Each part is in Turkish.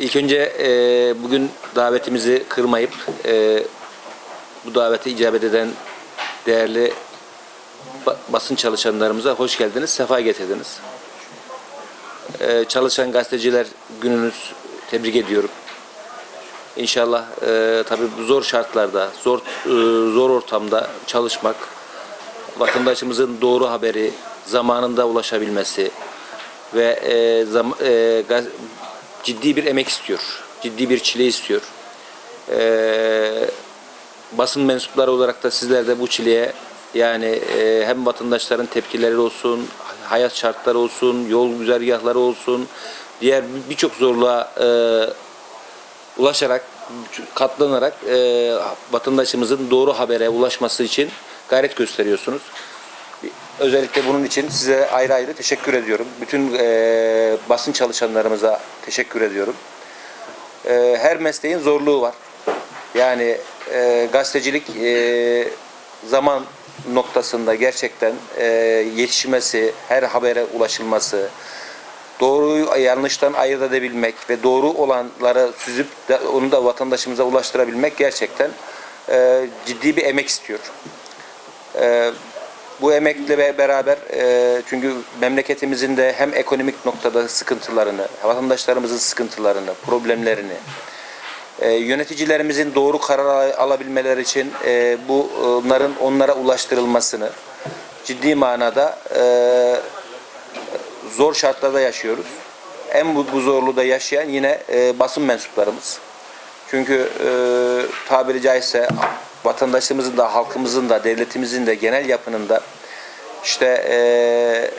İlk önce e, bugün davetimizi kırmayıp e, bu davete icabet eden değerli ba- basın çalışanlarımıza hoş geldiniz, sefa getirdiniz. E, çalışan gazeteciler gününüz tebrik ediyorum. İnşallah e, tabii bu zor şartlarda, zor e, zor ortamda çalışmak, vatandaşımızın doğru haberi zamanında ulaşabilmesi ve e, zam, e, gaz- ciddi bir emek istiyor, ciddi bir çile istiyor. E, basın mensupları olarak da sizler de bu çileye yani e, hem vatandaşların tepkileri olsun, hayat şartları olsun, yol güzergahları olsun, diğer birçok zorluğa e, ulaşarak, katlanarak e, vatandaşımızın doğru habere ulaşması için gayret gösteriyorsunuz. Özellikle bunun için size ayrı ayrı teşekkür ediyorum. Bütün e, basın çalışanlarımıza teşekkür ediyorum. E, her mesleğin zorluğu var. Yani e, gazetecilik e, zaman noktasında gerçekten e, yetişmesi, her habere ulaşılması, doğruyu yanlıştan ayırt edebilmek ve doğru olanları süzüp de onu da vatandaşımıza ulaştırabilmek gerçekten e, ciddi bir emek istiyor. E, bu emekle be- beraber e, çünkü memleketimizin de hem ekonomik noktada sıkıntılarını, vatandaşlarımızın sıkıntılarını, problemlerini, e, yöneticilerimizin doğru karar al- alabilmeleri için e, bu bunların onlara ulaştırılmasını ciddi manada e, zor şartlarda yaşıyoruz. En bu, bu zorluğu da yaşayan yine e, basın mensuplarımız. Çünkü e, tabiri caizse vatandaşımızın da, halkımızın da, devletimizin de genel yapının da işte e,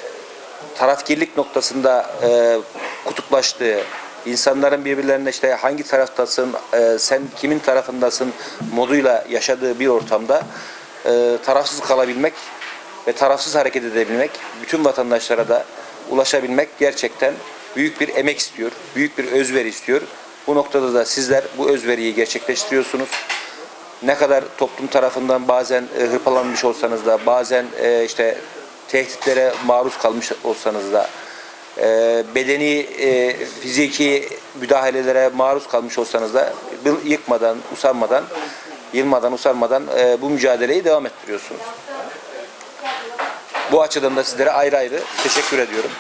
tarafkirlik noktasında e, kutuplaştığı, insanların birbirlerine işte hangi taraftasın, e, sen kimin tarafındasın moduyla yaşadığı bir ortamda e, tarafsız kalabilmek ve tarafsız hareket edebilmek, bütün vatandaşlara da ulaşabilmek gerçekten büyük bir emek istiyor, büyük bir özveri istiyor. Bu noktada da sizler bu özveriyi gerçekleştiriyorsunuz. Ne kadar toplum tarafından bazen e, hırpalanmış olsanız da, bazen e, işte tehditlere maruz kalmış olsanız da, e, bedeni, e, fiziki müdahalelere maruz kalmış olsanız da yıkmadan, usanmadan, yılmadan, usanmadan e, bu mücadeleyi devam ettiriyorsunuz. Bu açıdan da sizlere ayrı ayrı teşekkür ediyorum.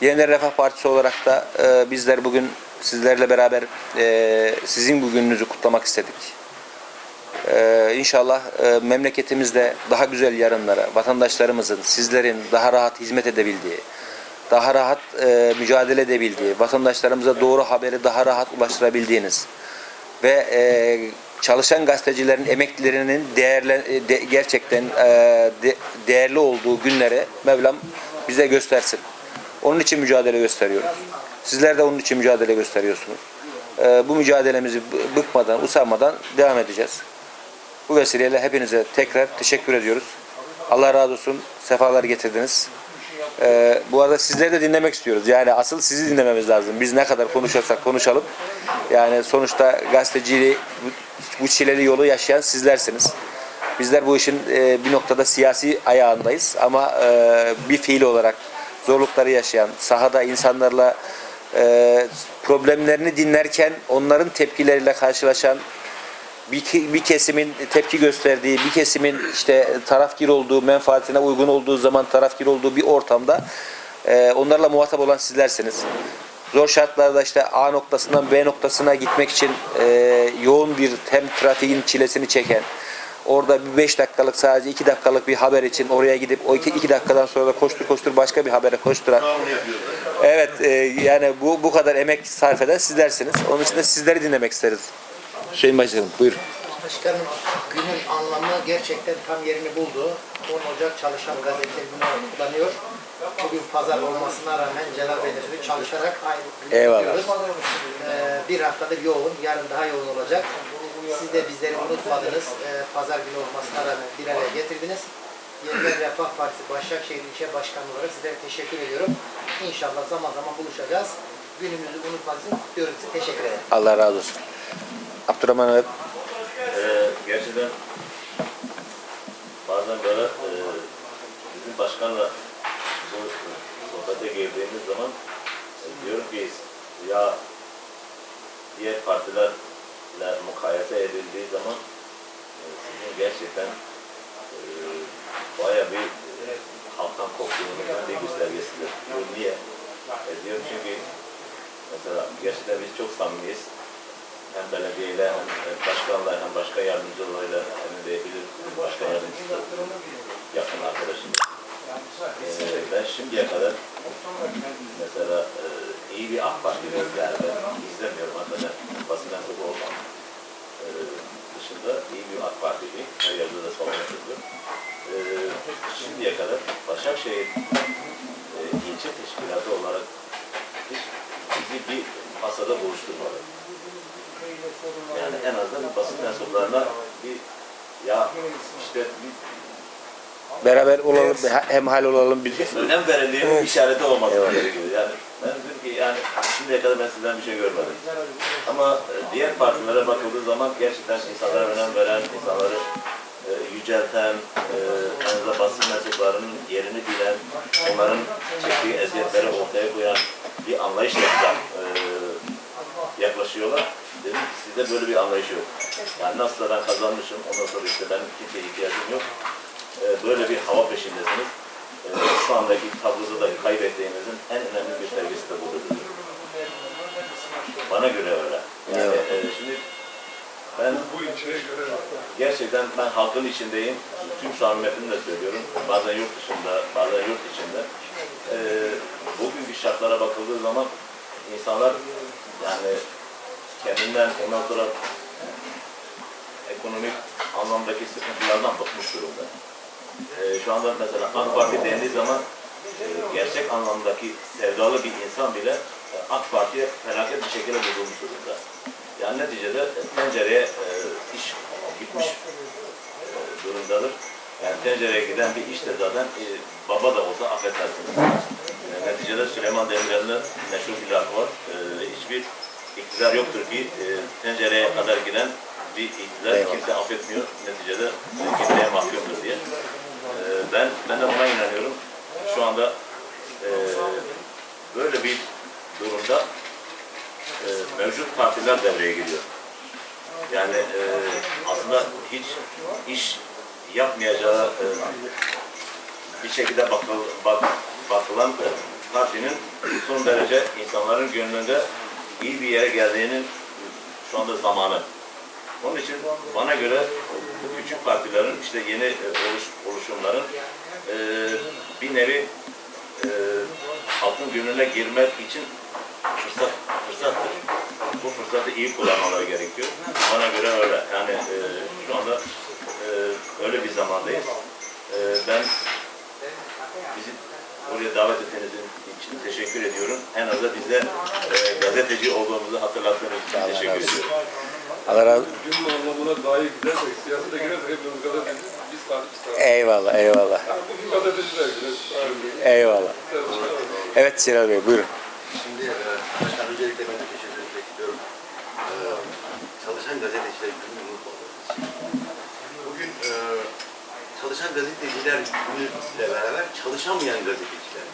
Yeniler Refah Partisi olarak da e, bizler bugün sizlerle beraber e, sizin bu gününüzü kutlamak istedik. E, inşallah e, memleketimizde daha güzel yarınlara, vatandaşlarımızın, sizlerin daha rahat hizmet edebildiği, daha rahat e, mücadele edebildiği, vatandaşlarımıza doğru haberi daha rahat ulaştırabildiğiniz ve e, çalışan gazetecilerin emeklerinin değerle, e, de- gerçekten e, de- değerli olduğu günlere Mevlam bize göstersin. Onun için mücadele gösteriyoruz. Sizler de onun için mücadele gösteriyorsunuz. E, bu mücadelemizi bıkmadan, usanmadan devam edeceğiz. Bu vesileyle hepinize tekrar teşekkür ediyoruz. Allah razı olsun. Sefalar getirdiniz. Ee, bu arada sizleri de dinlemek istiyoruz. Yani asıl sizi dinlememiz lazım. Biz ne kadar konuşursak konuşalım. Yani sonuçta gazeteciliği, bu, çileli yolu yaşayan sizlersiniz. Bizler bu işin e, bir noktada siyasi ayağındayız ama e, bir fiil olarak zorlukları yaşayan, sahada insanlarla e, problemlerini dinlerken onların tepkileriyle karşılaşan bir, bir kesimin tepki gösterdiği, bir kesimin işte tarafgir olduğu, menfaatine uygun olduğu zaman tarafgir olduğu bir ortamda e, onlarla muhatap olan sizlersiniz. Zor şartlarda işte A noktasından B noktasına gitmek için e, yoğun bir hem trafiğin çilesini çeken, orada bir 5 dakikalık sadece 2 dakikalık bir haber için oraya gidip o 2 dakikadan sonra da koştur koştur başka bir habere koşturan Evet e, yani bu bu kadar emek sarf eden sizlersiniz. Onun için de sizleri dinlemek isteriz. Hüseyin Başkanım buyurun. Başkanım günün anlamı gerçekten tam yerini buldu. 10 Ocak Çalışan Gazetesi günü kutlanıyor. Bugün pazar olmasına rağmen Celal Bey'le şimdi çalışarak aynı Eyvallah. Ee, bir haftadır yoğun, yarın daha yoğun olacak. Siz de bizleri unutmadınız. Ee, pazar günü olmasına rağmen bir araya getirdiniz. Yeniden Refah Partisi Başakşehir İlçe Başkanı olarak sizlere teşekkür ediyorum. İnşallah zaman zaman buluşacağız. Günümüzü unutmadığınız için kutluyorum sizi. Teşekkür ederim. Allah razı olsun. Abdurrahman abi. Ee, gerçekten bazen böyle e, bizim başkanla sohbete girdiğimiz zaman e, diyorum ki ya diğer partilerle mukayese edildiği zaman e, sizin gerçekten e, baya bir e, halktan koptuğunuzun bir göstergesidir. Bu niye? E, diyorum çünkü mesela gerçekten biz çok samimiyiz. Hem belediyeyle hem e, başkanla hem başka yardımcılarıyla hem de bir başka yardımcısı yakın arkadaşım. Ee, ben şimdiye kadar mesela e, iyi bir AK Parti ben izlemiyorum hakikaten basın mensubu olmam e, dışında iyi bir AK Partili her yerde de savunmuşuzdur. E, şimdiye kadar Başakşehir e, ilçe teşkilatı olarak hiç bizi bir masada buluşturmadı. Yani en azından basın mensuplarına bir ya işte bir Beraber olalım, hem hal olalım bir önem verildiği işareti olması gerekiyor. Yani ben dedim ki yani şimdiye kadar ben sizden bir şey görmedim. Ama e, diğer partilere bakıldığı zaman gerçekten insanlara önem veren, insanları e, yücelten, e, en azından basın mensuplarının yerini bilen, onların çektiği eziyetleri ortaya koyan bir anlayışla e, yaklaşıyorlar. Dedim sizde böyle bir anlayış yok. Yani nasıl da ben kazanmışım, ondan sonra işte benim kimseye ihtiyacım yok. E, böyle bir hava peşindesiniz. E, şu andaki tabloda da kaybettiğinizin en önemli göstergesi de budur. Bana göre öyle. Yani e, şimdi ben Bu ilçeye göre gerçekten ben halkın içindeyim. Tüm samimiyetimle de söylüyorum. Bazen yurt dışında, bazen yurt içinde. E, bugünkü şartlara bakıldığı zaman insanlar yani kendinden ondan sonra ekonomik anlamdaki sıkıntılardan bıkmış durumda. Ee, şu anda mesela AK Parti dendiği zaman e, gerçek anlamdaki sevdalı bir insan bile e, AK Parti'ye felaket bir şekilde bozulmuş durumda. Yani neticede e, tencereye e, iş gitmiş e, durumdadır. Yani tencereye giden bir iş de zaten e, baba da olsa affedersiniz. E, neticede Süleyman Demirel'in meşhur bir lafı var. E, hiçbir iktidar yoktur ki e, tencereye kadar giden bir iktidar kimse affetmiyor. Neticede e, gitmeye mahkumdur diye. E, ben, ben de buna inanıyorum. Şu anda e, böyle bir durumda e, mevcut partiler devreye giriyor. Yani e, aslında hiç iş yapmayacağı e, bir şekilde bakıl, bak, bakılan partinin son derece insanların gönlünde iyi bir yere geldiğinin şu anda zamanı. Onun için bana göre bu küçük partilerin işte yeni e, oluş, oluşumların e, bir nevi e, halkın gönlüne girmek için fırsat fırsattır. Bu fırsatı iyi kullanmaları gerekiyor. Bana göre öyle. Yani e, şu anda e, öyle bir zamandayız. E, ben bizi buraya davet ettiğiniz için teşekkür ediyorum. En azından bize e, gazeteci olduğumuzu hatırlattığınız için Allah teşekkür razı olsun. ediyorum. Allah razı gün anlamına dair gidersek, siyasete girersek hepimiz gazeteciyiz. Biz tarih tarih. Eyvallah, eyvallah. Bugün gazeteciler bile. Eyvallah. Evet Sinan Bey buyurun. Şimdi e, başkan öncelikle ben de teşekkür etmek istiyorum. E, çalışan gazeteciler gününü unutmadığınız için. Bugün e, çalışan gazeteciler günüyle beraber çalışamayan gazeteciler.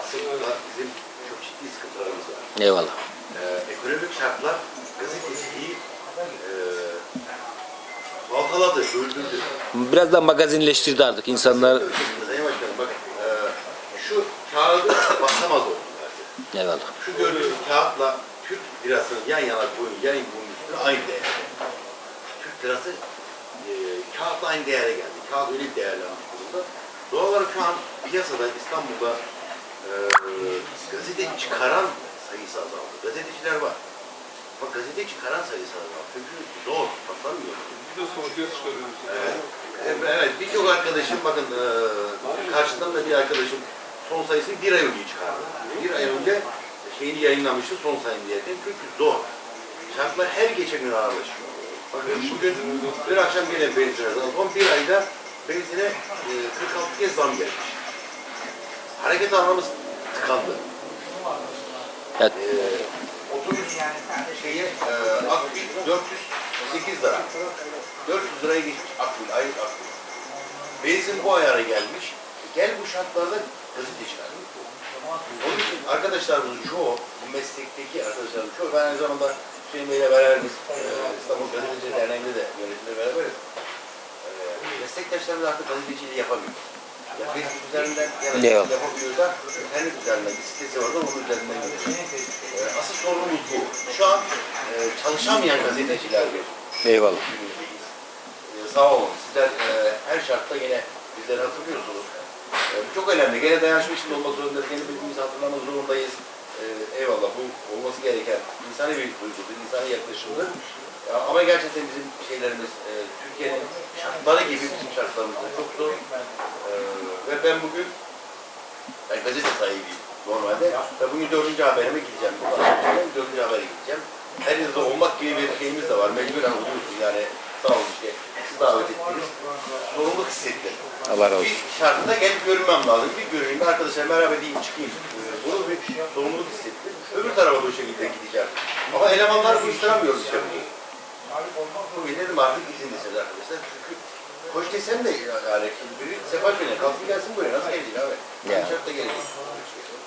Aslında bizim çok ciddi sıkıntılarımız var. Eyvallah. E, ekonomik şartlar gazeteciliği e, baltaladı, öldürdü. Biraz da magazinleştirdi artık insanlar. Sayın Başkanım bak e, şu kağıdı basamaz oldular. Eyvallah. Şu gördüğünüz kağıtla Türk lirasını yan yana koyun, bunun üstüne aynı değer. Türk lirası e, kağıtla aynı değere geldi. Bir değerlenmiş durumda. Doğal olarak şu an piyasada İstanbul'da e, gazete çıkaran sayısı azaldı. Gazeteciler var. Ama gazete çıkaran sayısı azaldı. Çünkü zor, basamıyor. Biz de sonuçta çıkarıyoruz. Evet, evet birçok arkadaşım bakın e, karşıdan da bir arkadaşım son sayısını bir ay önce çıkardı. Bir ay önce şeyini yayınlamıştı son sayını diyerek. Çünkü zor. Şartlar her geçen gün ağırlaşıyor. Bakın bugün bir akşam yine benzine zam. Son bir ayda benzine e, 46 kez zam gelmiş. Hareket almamız tıkandı. Evet. E, otobüs şeye e, akbil 408 lira. 400 liraya geçmiş akbil, aylık akbil. Benzin bu ayara gelmiş. Gel bu şartlarda gazete çıkar. Onun için arkadaşlarımızın çoğu, bu meslekteki arkadaşlarımızın çoğu, ben aynı zamanda Hüseyin Bey'le beraber biz e, İstanbul Gazeteciler Derneği'nde de yönetimle beraberiz. E, meslektaşlarımız artık gazeteciliği yapamıyor. Ya Facebook üzerinden evet, Eyvallah. yapabiliyoruz da internet üzerinden bir sitesi var da onun üzerinden yapıyoruz. E, asıl sorunumuz bu. Şu an e, çalışamayan gazeteciler bir Eyvallah. ee, sağ olun. Sizler e, her şartta yine bizleri hatırlıyorsunuz. E, bu çok önemli. Gene dayanışma içinde olmak zorundayız. Gene birbirimizi hatırlamak zorundayız. E, eyvallah bu olması gereken insani bir duygudur, insani yaklaşımdır. Ya, ama gerçekten bizim şeylerimiz e, Türkiye'nin şartları gibi bizim şartlarımız da çok zor. E, ve ben bugün ben gazete sahibiyim normalde. Ve bugün dördüncü haberime gideceğim. Dördüncü habere gideceğim. Her yılda olmak gibi bir şeyimiz de var. Mecburen oluyorsun yani. Sağ olun işte. Siz davet ettiniz. Sorumluluk hissettim. Allah razı olsun. Bir şartında gelip görünmem lazım. Bir görüneyim, arkadaşlar merhaba diyeyim, çıkayım. Ee, Bunu bir sorumluluk hissettim. Öbür tarafa bu şekilde gideceğim. Ama elemanlar bu iştiramıyoruz işte bunu. Bugün dedim artık izin deseniz arkadaşlar. Çünkü koş desem de yani biri sefer beni kalksın gelsin buraya. Nasıl gelecek abi? Ya. Yani şartta gelecek.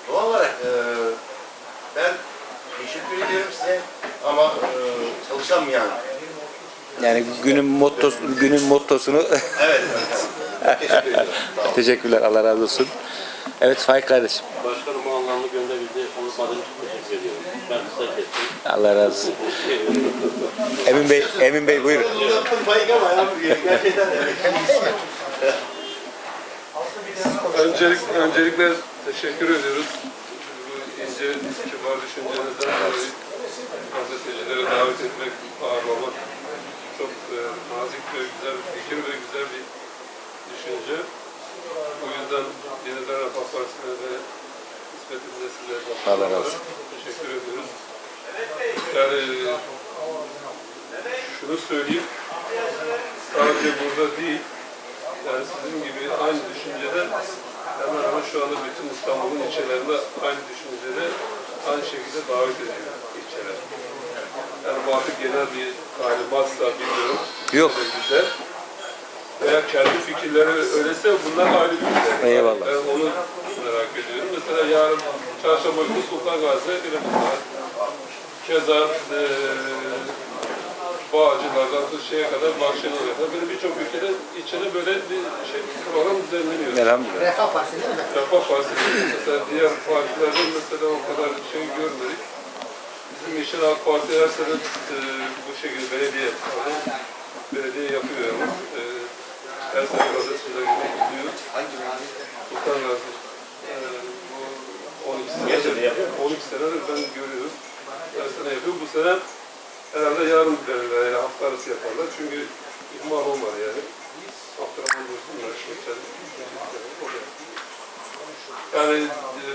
Doğal olarak e, ben teşekkür ediyorum size ama e, çalışamayan Yani günün mottosu, günün mottosunu Evet. evet. Teşekkür teşekkürler. Allah razı olsun. Evet Faik kardeşim. Başkanım bu anlamlı Allah razı olsun. Emin Bey, Emin Bey buyurun. Öncelik, öncelikle teşekkür ediyoruz. Bu ince, kibar düşüncenizden dolayı gazetecilere davet etmek, ağırlamak çok e, nazik ve güzel bir fikir ve güzel bir düşünce. O yüzden Yeniden Refah Partisi'ne ve hizmetinize size de Allah razı olsun. teşekkür ediyoruz. Yani şunu söyleyeyim, sadece burada değil, yani sizin gibi aynı düşüncede hemen hemen şu anda bütün İstanbul'un ilçelerinde aynı düşüncede aynı şekilde davet ediyor ilçeler. Yani bu artık genel bir talimatsa bilmiyorum. Yok. Güzel. Veya kendi fikirleri öylese bunlar ayrı bir güzel. Eyvallah. Ben onu merak ediyorum. Mesela yarın çarşamba günü Sultan Gazi'ye girelim. Keza eee Bağcılar'dan şeye kadar Bahçeli'ye kadar böyle birçok ülkede içine böyle bir şey program düzenleniyor. Elhamdülillah. Refah Partisi değil mi? Refah Partisi mesela diğer partilerde mesela o kadar şey görmedik. Bizim Yeşil Halk Parti her sene e, bu şekilde belediye belediye yapıyor. E, her sene gazeteciler gibi gidiyor. Hangi Sultan Gazi. E, bu 12 Geçen senedir, de yapıyor 12 senedir ben görüyorum. Her sene yapıyor. Bu sene herhalde yarın verirler yani hafta arası yaparlar. Çünkü ihmal olmadı yani. Abdurrahman Dursun'la geçen yani e,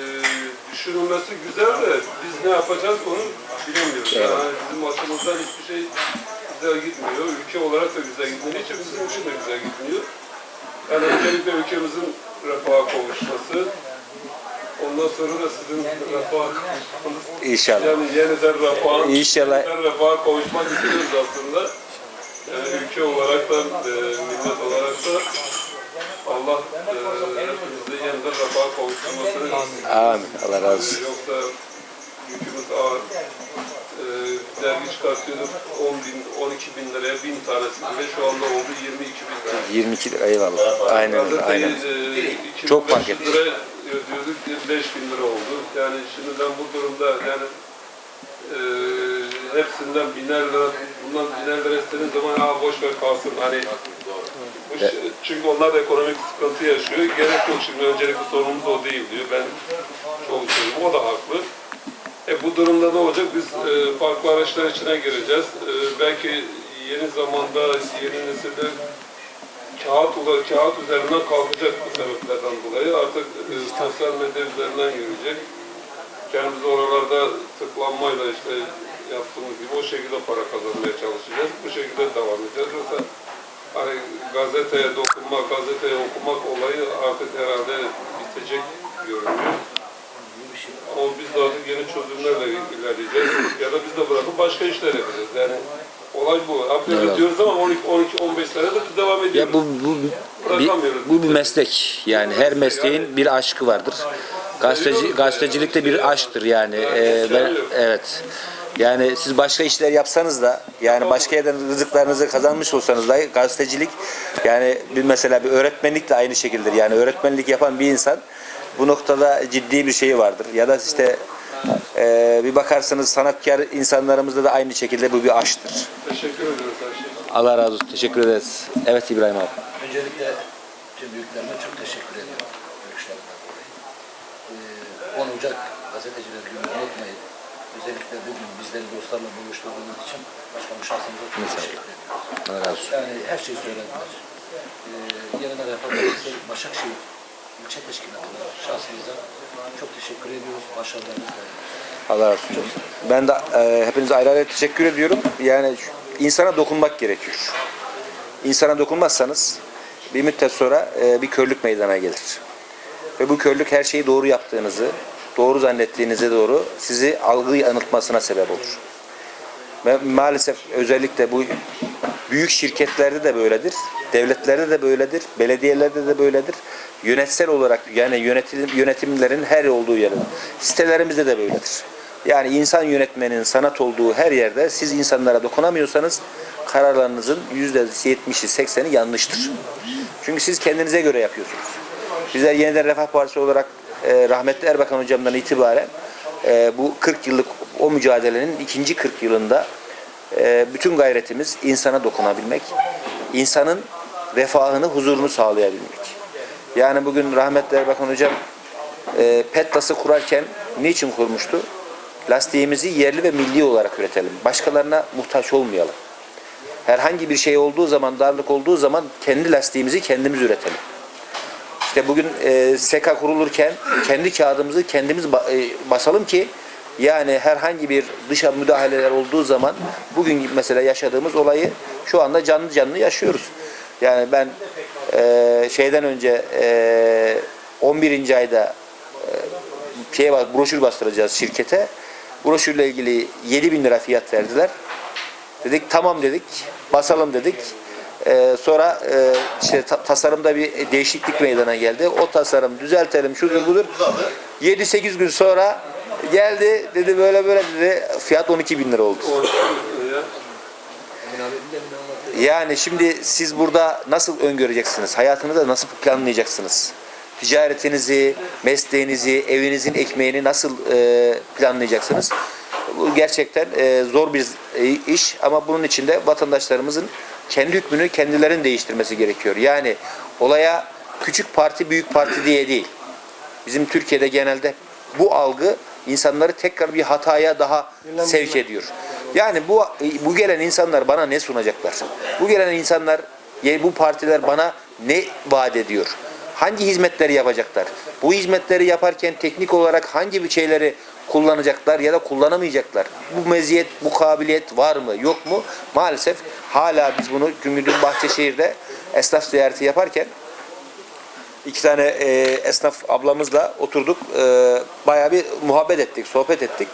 düşünülmesi güzel de biz ne yapacağız onu bilemiyoruz. Yani bizim açımızdan hiçbir şey güzel gitmiyor. Ülke olarak da güzel gitmiyor. Bizim için de güzel gitmiyor. Yani öncelikle ülkemizin refaha kavuşması, ondan sonra da sizin kavuşmanız. İnşallah. Yani yeniden refaha, İnşallah. yeniden refaha kavuşmak istiyoruz aslında. Yani ülke olarak da, e, millet olarak da Allah e, hepimizi yeniden refaha kavuşturmasını Amin. Allah razı olsun. Yoksa yükümüz ağır. Dergi çıkartıyorduk 10 bin, 12 bin liraya bin tanesi bile şu anda oldu 22 bin lira. 22 lira eyvallah. Aynen öyle. Aynen. e, Çok fark 2500 etti. lira ödüyorduk 5 bin lira oldu. Yani şimdiden bu durumda yani e, hepsinden biner lira, bundan biner lira istediğin zaman ha boş ver kalsın hani şey- çünkü onlar da ekonomik sıkıntı yaşıyor. Gerek yok şimdi öncelikli sorunumuz o değil diyor. Ben çok söylüyorum. O da haklı. E bu durumda ne olacak? Biz e, farklı araçlar içine gireceğiz. E, belki yeni zamanda yeni nesilde kağıt, ula- kağıt üzerinden kalkacak bu sebeplerden dolayı. Artık e, sosyal medya üzerinden yürüyecek. Kendimizi oralarda tıklanmayla işte yaptığımız gibi o şekilde para kazanmaya çalışacağız. Bu şekilde devam edeceğiz. Yoksa hani gazeteye dokunmak, gazeteye okumak olayı artık herhalde bitecek görünüyor. Ama biz de artık yeni çözümlerle ilerleyeceğiz. Ya da biz de bırakıp başka işler yapacağız. Yani olay bu. Abi Evet. diyoruz ama 12, 12, 15 senedir biz devam ediyoruz. Ya bu bu bir, bu bir meslek. Yani her mesleğin bir aşkı vardır. Gazeteci gazetecilik de bir aşktır yani. Ee, ben, evet. Yani siz başka işler yapsanız da yani başka yerden rızıklarınızı kazanmış olsanız da gazetecilik yani bir mesela bir öğretmenlik de aynı şekildedir. Yani öğretmenlik yapan bir insan bu noktada ciddi bir şeyi vardır. Ya da işte e, bir bakarsanız sanatkar insanlarımızda da aynı şekilde bu bir aşktır. Teşekkür ediyoruz her şey. Allah razı olsun. Teşekkür ederiz. Evet İbrahim abi. Öncelikle tüm büyüklerime çok teşekkür ediyorum görüşlerinden dolayı. Ee, 10 Ocak gazeteciler günü unutmayın. Özellikle bugün bizleri dostlarla buluşturduğunuz için başkanım şahsımıza çok teşekkür ediyorum. Allah razı olsun. Yani her şeyi söylediler. Ee, yerine Refah Başakşehir ilçe teşkilatına şahsımıza çok teşekkür ediyoruz. Başarılarınızı diliyoruz. Allah razı olsun. Ben de e, hepinize ayrı ayrı teşekkür ediyorum. Yani insana dokunmak gerekiyor. İnsana dokunmazsanız bir müddet sonra e, bir körlük meydana gelir. Ve bu körlük her şeyi doğru yaptığınızı, doğru zannettiğinize doğru sizi algı yanıltmasına sebep olur. Ve maalesef özellikle bu büyük şirketlerde de böyledir, devletlerde de böyledir, belediyelerde de böyledir. Yönetsel olarak yani yönetim, yönetimlerin her olduğu yerde. Sitelerimizde de böyledir. Yani insan yönetmenin sanat olduğu her yerde siz insanlara dokunamıyorsanız kararlarınızın %70'i 80'i yanlıştır. Çünkü siz kendinize göre yapıyorsunuz. Bizler Yeniden Refah Partisi olarak e, rahmetli Erbakan hocamdan itibaren e, bu 40 yıllık o mücadelenin ikinci 40 yılında e, bütün gayretimiz insana dokunabilmek, insanın refahını, huzurunu sağlayabilmek. Yani bugün rahmetli Erbakan hocam e, Petlas'ı kurarken niçin kurmuştu? Lastiğimizi yerli ve milli olarak üretelim. Başkalarına muhtaç olmayalım. Herhangi bir şey olduğu zaman, darlık olduğu zaman kendi lastiğimizi kendimiz üretelim. İşte bugün e, SEKA kurulurken kendi kağıdımızı kendimiz e, basalım ki yani herhangi bir dışa müdahaleler olduğu zaman bugün mesela yaşadığımız olayı şu anda canlı canlı yaşıyoruz. Yani ben e, şeyden önce e, 11. ayda e, şey broşür bastıracağız şirkete. Broşürle ilgili 7 bin lira fiyat verdiler. Dedik tamam dedik, basalım dedik. Ee, sonra e, işte ta- tasarımda bir değişiklik meydana geldi. O tasarım düzeltelim şudur budur. 7-8 gün sonra geldi dedi böyle böyle dedi fiyat 12 bin lira oldu. Ya. Yani şimdi siz burada nasıl öngöreceksiniz? Hayatınızı nasıl planlayacaksınız? Ticaretinizi, mesleğinizi, evinizin ekmeğini nasıl e, planlayacaksınız? Bu gerçekten e, zor bir e, iş ama bunun için de vatandaşlarımızın kendi hükmünü kendilerinin değiştirmesi gerekiyor. Yani olaya küçük parti büyük parti diye değil. Bizim Türkiye'de genelde bu algı insanları tekrar bir hataya daha sevk ediyor. Yani bu bu gelen insanlar bana ne sunacaklar? Bu gelen insanlar bu partiler bana ne vaat ediyor? Hangi hizmetleri yapacaklar? Bu hizmetleri yaparken teknik olarak hangi bir şeyleri kullanacaklar ya da kullanamayacaklar? Bu meziyet, bu kabiliyet var mı, yok mu? Maalesef hala biz bunu çünkü dün Bahçeşehir'de esnaf ziyareti yaparken iki tane e, esnaf ablamızla oturduk. E, bayağı bir muhabbet ettik, sohbet ettik.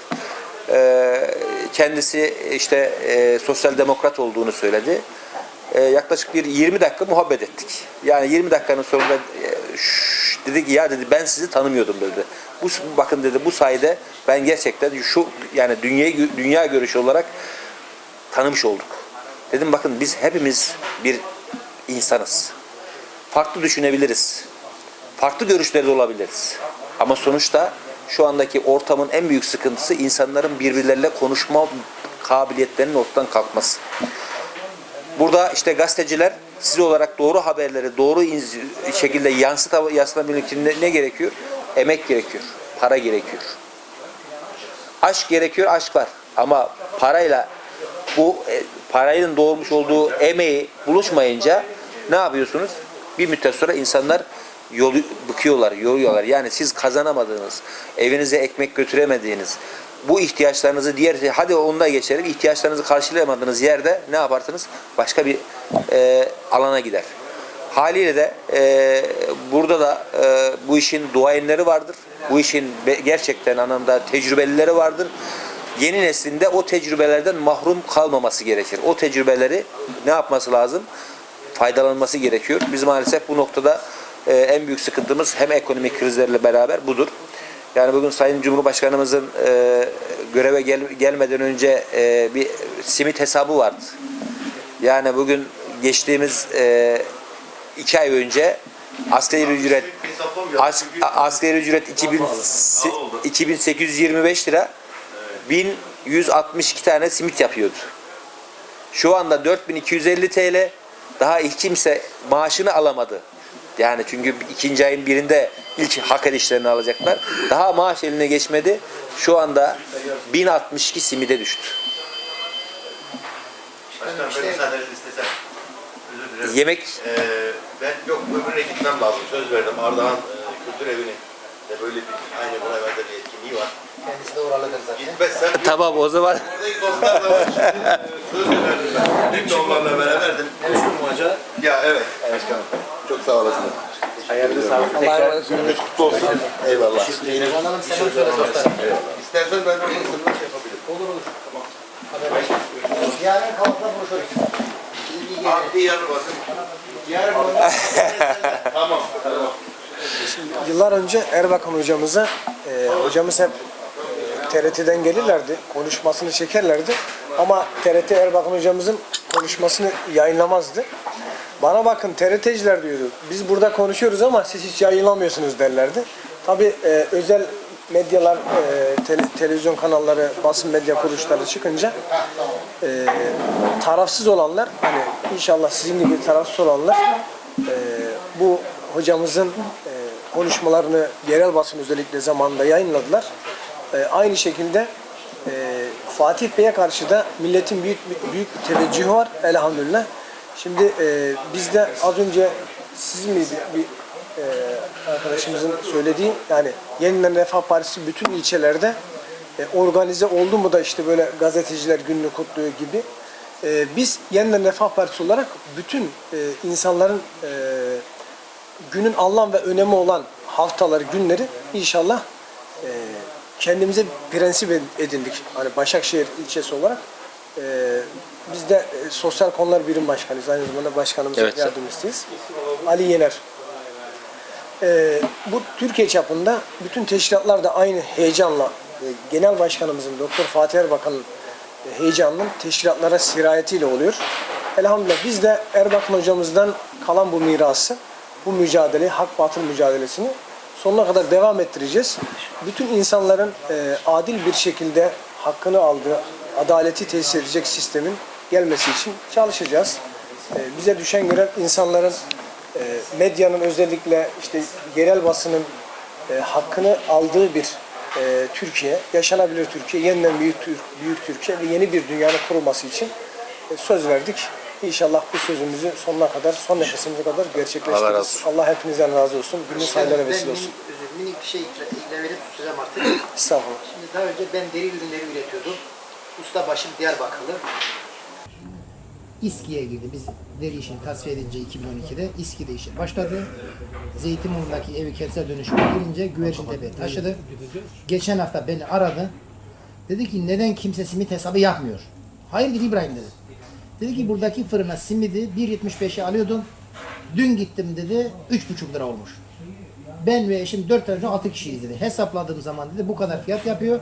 E, kendisi işte e, sosyal demokrat olduğunu söyledi. E, yaklaşık bir 20 dakika muhabbet ettik. Yani 20 dakikanın sonunda e, şş, dedi ki ya dedi ben sizi tanımıyordum dedi. Bu bakın dedi bu sayede ben gerçekten şu yani dünya dünya görüşü olarak tanımış olduk. Dedim bakın biz hepimiz bir insanız. Farklı düşünebiliriz. Farklı görüşleri de olabiliriz. Ama sonuçta şu andaki ortamın en büyük sıkıntısı insanların birbirleriyle konuşma kabiliyetlerinin ortadan kalkması. Burada işte gazeteciler siz olarak doğru haberleri doğru şekilde yansıta, yansıtabilmek için ne, ne gerekiyor? Emek gerekiyor, para gerekiyor. Aşk gerekiyor, aşk var. Ama parayla bu e, parayın doğurmuş olduğu emeği buluşmayınca ne yapıyorsunuz? Bir müddet sonra insanlar yolu bıkıyorlar, yoruyorlar. Yani siz kazanamadığınız, evinize ekmek götüremediğiniz, bu ihtiyaçlarınızı diğer hadi onu da geçelim. ihtiyaçlarınızı karşılayamadığınız yerde ne yaparsınız? Başka bir e, alana gider. Haliyle de e, burada da e, bu işin duayenleri vardır. Bu işin gerçekten anlamda tecrübelileri vardır. Yeni neslinde o tecrübelerden mahrum kalmaması gerekir. O tecrübeleri ne yapması lazım? Faydalanması gerekiyor. Biz maalesef bu noktada e, en büyük sıkıntımız hem ekonomik krizlerle beraber budur. Yani bugün Sayın Cumhurbaşkanımızın e, göreve gel- gelmeden önce e, bir simit hesabı vardı. Yani bugün geçtiğimiz e, iki ay önce asgari ücret as, asgari ücret 2000, 2825 lira 1162 tane simit yapıyordu. Şu anda 4250 TL daha hiç kimse maaşını alamadı. Yani çünkü ikinci ayın birinde ilk hak edişlerini alacaklar. Daha maaş eline geçmedi. Şu anda 1062 simide düştü. Başkanım ben müsaadenizi istesem. Özür dilerim. Yemek Ee, ben yok öbürüne gitmem lazım. Söz verdim. Ardahan e, Kültür Evi'nin de böyle bir aynı buna benzer bir etkinliği var. Kendisi de oralıdır zaten. Gitmezsem tamam o zaman Oradaki dostlar da var. Söz verdim ben. Dün de onlarla beraberdim. Ya evet. Başkanım. Çok sağ olasınız. Gününüz kutlu olsun. Eyvallah. Hanım selam söyle dostlar. İstersen ben onun sınırını şey yapabilirim. Olur olur. Haberleşiriz. Yarın kahvaltıda buluşuruz. Abi yarın bakın. Yarın Tamam. Tamam. Yıllar önce Erbakan hocamıza, e, hocamız hep e, TRT'den gelirlerdi, konuşmasını çekerlerdi. Ama TRT Erbakan hocamızın konuşmasını yayınlamazdı. Bana bakın TRT'ciler diyordu, biz burada konuşuyoruz ama siz hiç yayınlamıyorsunuz derlerdi. Tabii e, özel medyalar, e, tele- televizyon kanalları, basın medya kuruluşları çıkınca e, tarafsız olanlar, hani inşallah sizin gibi tarafsız olanlar e, bu hocamızın e, konuşmalarını yerel basın özellikle zamanında yayınladılar. E, aynı şekilde e, Fatih Bey'e karşı da milletin büyük büyük bir teveccühü var elhamdülillah. Şimdi e, biz de az önce sizin miydi bir e, arkadaşımızın söylediği yani Yeniden Refah Partisi bütün ilçelerde e, organize oldu mu da işte böyle gazeteciler gününü kutluyor gibi. E, biz Yeniden Refah Partisi olarak bütün e, insanların e, günün anlam ve önemi olan haftaları, günleri inşallah e, kendimize prensip edindik. Hani Başakşehir ilçesi olarak e, biz de e, Sosyal Konular Birim Başkanıyız. Aynı zamanda başkanımızın Evet. yardımcısıyız. Ali Yener. E, bu Türkiye çapında bütün teşkilatlar da aynı heyecanla e, Genel Başkanımızın Doktor Fatih Erbakan'ın e, heyecanının teşkilatlara sirayetiyle oluyor. Elhamdülillah biz de Erbakan hocamızdan kalan bu mirası, bu mücadeleyi, hak batıl mücadelesini sonuna kadar devam ettireceğiz. Bütün insanların e, adil bir şekilde hakkını aldığı, adaleti tesis edecek sistemin gelmesi için çalışacağız. E, bize düşen görev insanların e, medyanın özellikle işte yerel basının e, hakkını aldığı bir e, Türkiye, yaşanabilir Türkiye, yeniden büyük, büyük Türkiye ve yeni bir dünyanın kurulması için e, söz verdik. İnşallah bu sözümüzü sonuna kadar, son nefesimize kadar Allah razı gerçekleştiririz. olsun. Allah hepinizden razı olsun. Günün hayırlara vesile minik, olsun. özür, minik bir şey ilave verip tutacağım artık. Estağfurullah. Şimdi daha önce ben deri ürünleri üretiyordum. Ustabaşım Diyarbakırlı. İSKİ'ye girdi. Biz deri işini tasfiye edince 2012'de İSKİ'de işe başladı. Zeytinburnu'ndaki evi kentsel dönüşüme girince Güvercintepe'ye taşıdı. Geçen hafta beni aradı. Dedi ki neden kimse simit hesabı yapmıyor? Hayır dedi İbrahim dedi. Dedi ki buradaki fırına simidi 1.75'e alıyordum. Dün gittim dedi 3,5 lira olmuş. Ben ve eşim 4 tane 6 kişiyiz dedi. Hesapladığım zaman dedi bu kadar fiyat yapıyor.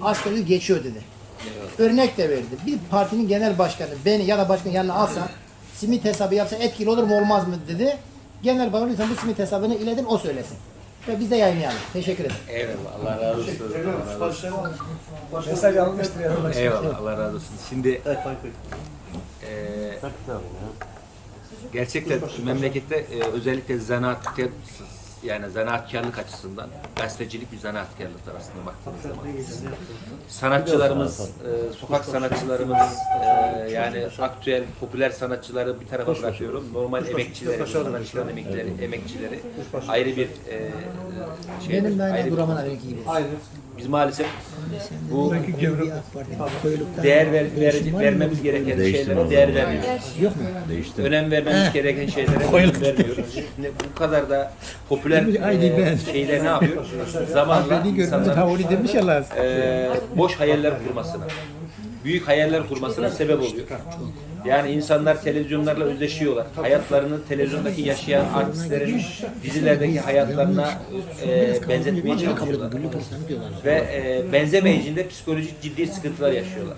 Asgari geçiyor dedi. Örnek de verdi. Bir partinin genel başkanı beni ya da başkan yanına alsa simit hesabı yapsa etkili olur mu olmaz mı dedi. Genel başkan lütfen bu simit hesabını iletin o söylesin. Ve biz de yayınlayalım. Teşekkür ederim. Eyvallah Allah razı olsun. Allah razı olsun. Mesaj alınmıştır yani. Eyvallah Allah razı olsun. Şimdi eee gerçekten memlekette eee, özellikle zanaatkar yani zanaatkarlık açısından gazetecilik bir zanaatkarlık aslında baktığımız zaman. Sanatçılarımız, eee, sokak sanatçılarımız, eee, yani aktüel, popüler sanatçıları bir tarafa bırakıyorum. Normal emekçileri, sanatçıların emekçileri, emekçileri ayrı bir eee şey, Benim de bir- Duraman Arenki gibi. Biz maalesef bu değer ver, ver- vermemiz gereken şeylere değer vermiyoruz. Yok mu? Önem vermemiz gereken şeylere önem vermiyoruz. Şimdi bu kadar da popüler e, şeyler ne yapıyor? Zamanla insanların e, boş hayaller kurmasına büyük hayaller kurmasına sebep oluyor. Yani insanlar televizyonlarla özleşiyorlar. Hayatlarını televizyondaki yaşayan artistlerin dizilerdeki hayatlarına e, benzetmeye çalışıyorlar. Ve e, benzemeyince psikolojik ciddi sıkıntılar yaşıyorlar.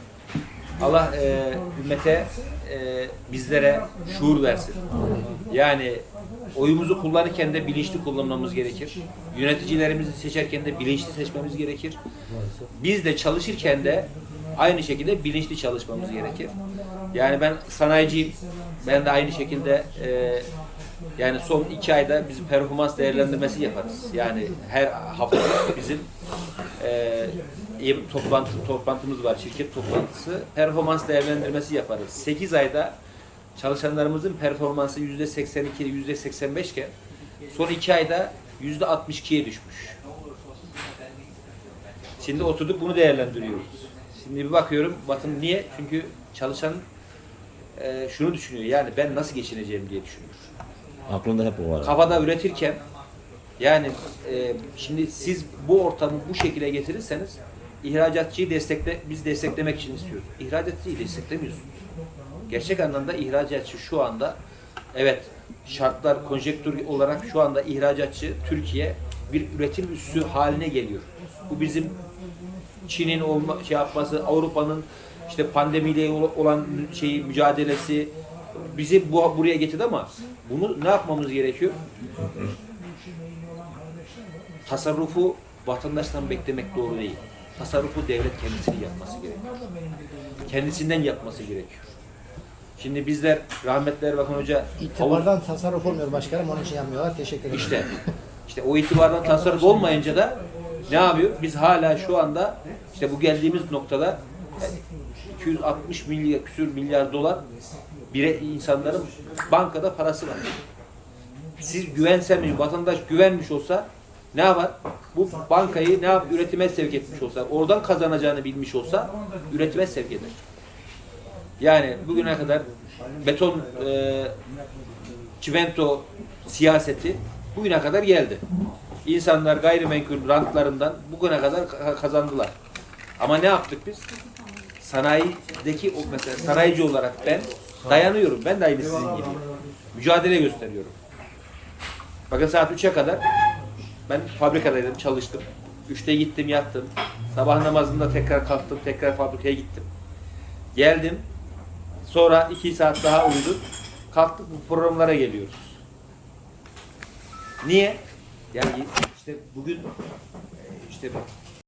Allah e, ümmete, e, bizlere şuur versin. Yani oyumuzu kullanırken de bilinçli kullanmamız gerekir. Yöneticilerimizi seçerken de bilinçli seçmemiz gerekir. Biz de çalışırken de aynı şekilde bilinçli çalışmamız gerekir. Yani ben sanayiciyim. Ben de aynı şekilde e, yani son iki ayda biz performans değerlendirmesi yaparız. Yani her hafta bizim e, toplantı toplantımız var, şirket toplantısı. Performans değerlendirmesi yaparız. 8 ayda çalışanlarımızın performansı yüzde 82, yüzde 85 iken son iki ayda yüzde 62'ye düşmüş. Şimdi oturduk bunu değerlendiriyoruz. Şimdi bir bakıyorum, bakın niye? Çünkü çalışan e, şunu düşünüyor, yani ben nasıl geçineceğim diye düşünüyor. Aklında hep o var. Kafada üretirken yani e, şimdi siz bu ortamı bu şekilde getirirseniz ihracatçıyı destekle biz desteklemek için istiyoruz. İhracatçıyı desteklemiyorsunuz. Gerçek anlamda ihracatçı şu anda evet şartlar konjektür olarak şu anda ihracatçı Türkiye bir üretim üssü haline geliyor. Bu bizim Çin'in olma, şey yapması, Avrupa'nın işte pandemiyle ol- olan şeyi mücadelesi bizi bu buraya getirdi ama bunu ne yapmamız gerekiyor? Tasarrufu vatandaştan beklemek doğru değil. Tasarrufu devlet kendisini yapması gerekiyor. Kendisinden yapması gerekiyor. Şimdi bizler rahmetli Erbakan Hoca havuz- İtibardan tasarruf olmuyor başkanım onun için yapmıyorlar. Teşekkür ederim. işte işte o itibardan tasarruf olmayınca da ne yapıyor? Biz hala şu anda işte bu geldiğimiz noktada 260 milyar küsür milyar dolar bire insanların bankada parası var. Siz güvensemiyor, vatandaş güvenmiş olsa ne yapar? Bu bankayı ne yap? Üretime sevk etmiş olsa, oradan kazanacağını bilmiş olsa üretime sevk eder. Yani bugüne kadar beton e, çimento siyaseti bugüne kadar geldi. İnsanlar gayrimenkul rantlarından bugüne kadar ka- kazandılar. Ama ne yaptık biz? Sanayideki o mesela sanayici olarak ben dayanıyorum. Ben de aynı sizin gibi. Mücadele gösteriyorum. Bakın saat 3'e kadar ben fabrikadaydım, çalıştım. 3'te gittim, yattım. Sabah namazında tekrar kalktım, tekrar fabrikaya gittim. Geldim. Sonra 2 saat daha uyuduk. Kalktık bu programlara geliyoruz. Niye? Yani işte bugün e, işte